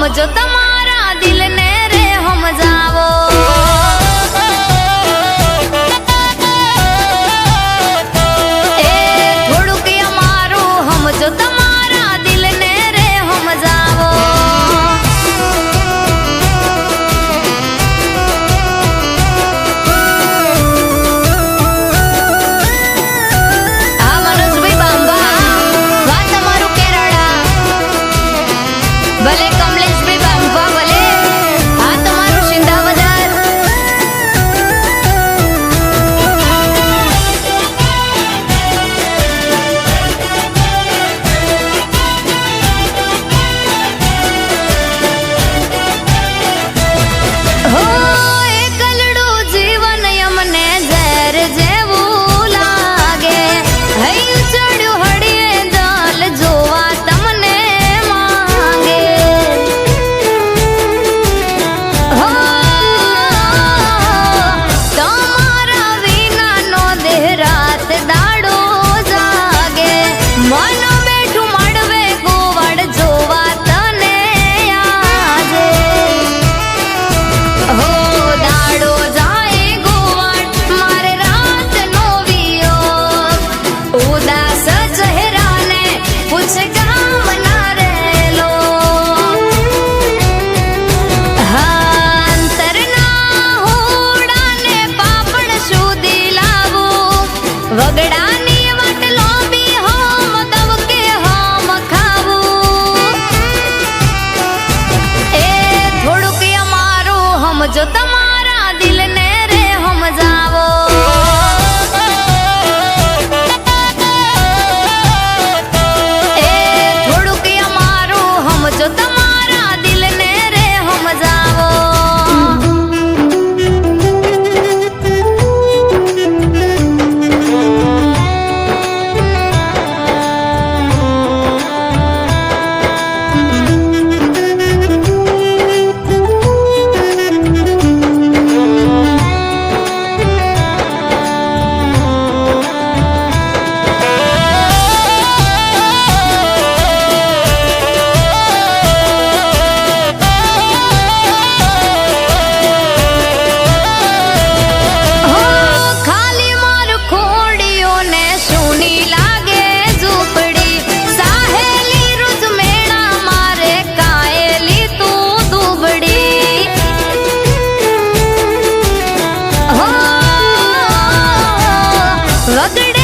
समझो जो तुम्हारा दिल સમજો તમારા દિલ அகட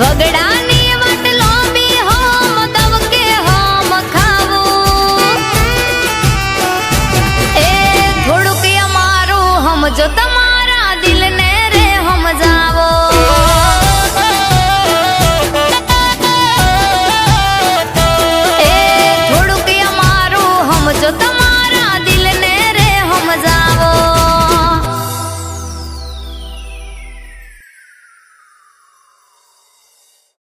વગડાની વાટલો બી હોમ દવકે હોમ ખાવું. થોડુંક અમારું હમજો તમારા દિલને.